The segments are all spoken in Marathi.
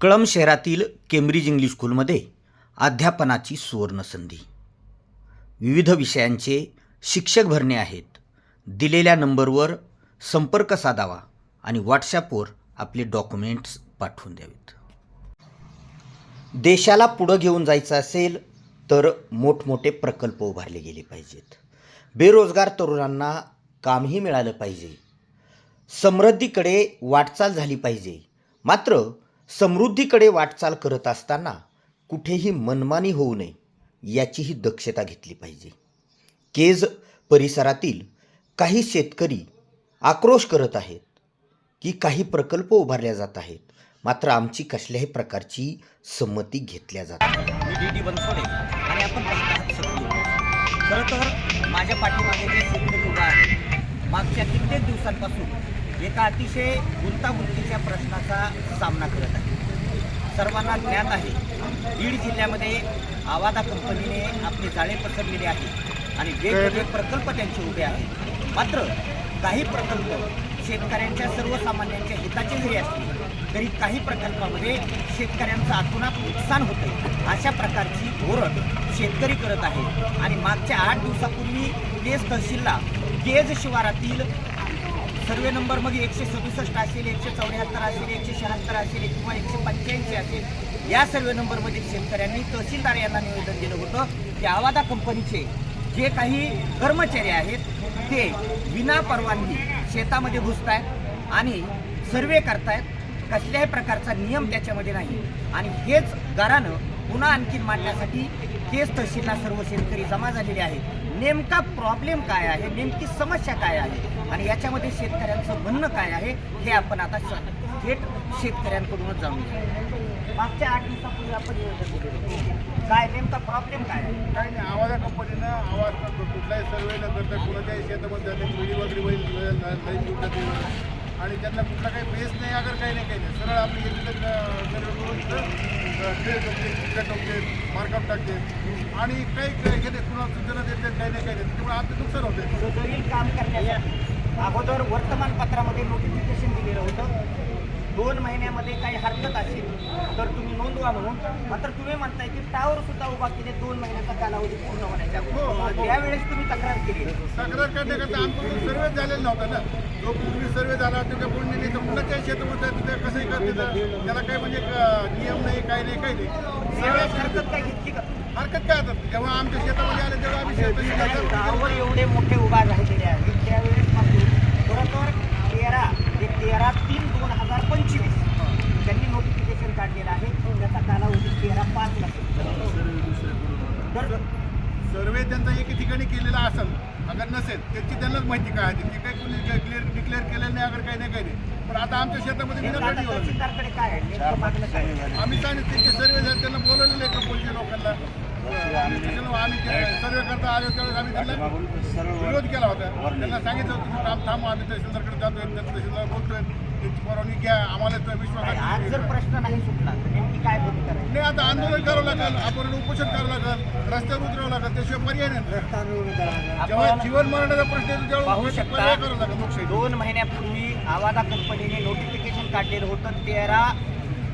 कळम शहरातील केम्ब्रिज इंग्लिश स्कूलमध्ये अध्यापनाची सुवर्णसंधी विविध विषयांचे शिक्षक भरणे आहेत. दिलेल्या नंबरवर संपर्क साधावा आणि व्हॉट्सॲपवर आपले डॉक्युमेंट्स पाठवून द्यावेत. देशाला पुढं घेऊन जायचं असेल तर मोठमोठे प्रकल्प उभारले गेले पाहिजेत. बेरोजगार तरुणांना कामही मिळालं पाहिजे. समृद्धीकडे वाटचाल झाली पाहिजे. मात्र समृद्धीकडे वाटचाल करत असताना कुठेही मनमानी होऊ नये याचीही दक्षता घेतली पाहिजे. केज परिसरातील काही शेतकरी आक्रोश करत आहेत की काही प्रकल्प उभारल्या जात आहेत. मात्र आमची कसल्याही प्रकारची संमती घेतल्या जात मी डी डी बनसोडे आणि आपण खरं तर माझ्या पाठीमागे जे शेतकरी उभा आहे मागच्या कित्येक दिवसांपासून एका अतिशय गुंतागुंतीच्या प्रश्नाचा सामना करत आहे. सर्वांना ज्ञात आहे बीड जिल्ह्यामध्ये आवादा कंपनीने आपले जाळे पसरलेले आहेत आणि वेगवेगळे प्रकल्प त्यांचे उभे आहेत. मात्र काही प्रकल्प शेतकऱ्यांच्या सर्वसामान्यांच्या हिताचे जरी असले तरी काही प्रकल्पामध्ये शेतकऱ्यांचं अतोनात नुकसान होतं अशा प्रकारची धोरण शेतकरी करत आहेत. आणि मागच्या आठ दिवसापूर्वी केज तहसीलला केज शिवारातील सर्वे नंबरमध्ये एकशे सदुसष्ट असेल एकशे चौऱ्याहत्तर असेल एकशे शहात्तर असेल किंवा एकशे पंच्याऐंशी असेल या सर्वे नंबरमधील शेतकऱ्यांनी तहसीलदार यांना निवेदन दिलं होतं की आवादा कंपनीचे जे काही कर्मचारी आहेत ते विना परवानगी शेतामध्ये घुसत आहेत आणि सर्वे करतायत कसल्याही प्रकारचा नियम त्याच्यामध्ये नाही. आणि हेच गारानं पुन्हा आणखीन मांडण्यासाठी केस तहसीलला सर्व शेतकरी जमा झालेले आहेत. नेमका प्रॉब्लेम काय आहे? नेमकी समस्या काय आहे? आणि याच्यामध्ये शेतकऱ्यांचं म्हणणं काय आहे? हे आपण आता थेट शेतकऱ्यांकडूनच जाणून घेऊ मागच्या आठ दिवसापूर्वी आपण काय नेमका प्रॉब्लेम काय आहे? काय नाही आवाजा कंपनीनं आवाज करतो कुठलाही सर्वे न करता कुणाच्याही शेतामध्ये जाते पिढी वगैरे बैल आणि त्यांना कुठला काही बेस नाही अगर काही नाही काही नाही. सरळ आपली येते टाकते टाकते मार्कअप टाकते. आणि काही काही घेते कुणाला सूचना देते काही नाही काही देते त्यामुळे आमचं नुकसान होते. काम करण्यासाठी अगोदर वर्तमानपत्रामध्ये नोटिफिकेशन दिलेलं होतं. दोन महिन्यामध्ये काही हरकत असेल तर तुम्ही नोंदवा म्हणून. मात्र तुम्ही म्हणताय की टावर सुद्धा उभा केले दोन महिन्याचा कालावधी पूर्ण होण्याच्या हो, हो. त्यावेळेस तुम्ही तक्रार केली. तक्रार करण्याकरता आमचं सर्वे झालेला नव्हता ना. जो पूर्वी सर्वे झाला तो त्या कोणी नाही तर कुणाच्याही शेतामध्ये जाते ते कसंही करते त्याला काही म्हणजे क- नियम नाही काही नाही काही नाही. हरकत काय घेतली का? हरकत काय आता? जेव्हा आमच्या शेतामध्ये आले तेव्हा आम्ही शेताची टावर एवढे मोठे उभा राहिलेले आहेत त्यावेळेस मात्र खरं तर तेरा ते तेरा तीन दोन हजार पंचवीस त्यांनी नोटिफिकेशन काढलेलं आहे त्याचा कालावधी तेरा पाच तर सर्वे त्यांचा एके ठिकाणी केलेला असेल अगर नसेल त्याची त्यांनाच माहिती काय आहे ते काही कुणी क्लिअर डिक्लेअर केलेलं नाही अगर काही नाही काही नाही. पण आता आमच्या शेतामध्ये? आम्ही सांगितलं त्यांचे सर्वे झाले त्यांना बोलवलेलं आहे कंपनीच्या लोकांना? त्याच्यामुळे आम्ही सर्वे करता आलो त्यावेळेस आम्ही त्यांना विरोध केला होता त्यांना सांगितलं होतं तुम्ही काम थांबा आम्ही तहसीलदारकडे जातोय तहसीलदार बोलतोय त्यांची परवानगी घ्या आम्हाला तर विश्वास जर प्रश्न नाही सुटला नेमकी काय नाही आता आंदोलन करावं लागेल आपण उपोषण करावं लागेल रस्त्यावर उतरावं लागेल त्याशिवाय पर्याय नाही जेव्हा जीवन मरणाचा प्रश्न पाहू शकता करावं दोन महिन्यापूर्वी आवादा कंपनीने नोटिफिकेशन काढलेलं होतं तेरा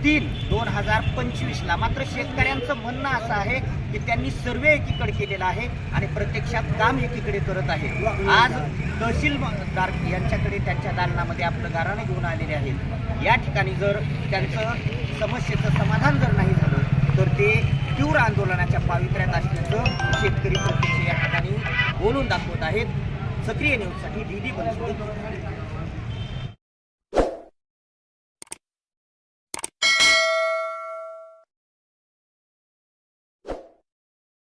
तीन दोन हजार पंचवीसला मात्र शेतकऱ्यांचं म्हणणं असं आहे की त्यांनी सर्वे एकीकडे केलेला आहे आणि प्रत्यक्षात काम एकीकडे करत आहे. आज तहसीलदार यांच्याकडे त्यांच्या दालनामध्ये आपलं गाराणं घेऊन आलेले आहेत या ठिकाणी जर त्यांचं समस्येचं समाधान जर नाही झालं तर ते तीव्र आंदोलनाच्या पावित्र्यात असल्याचं शेतकरी प्रत्यक्ष या ठिकाणी बोलून दाखवत आहेत. सक्रिय न्यूजसाठी डी डी बनसोडे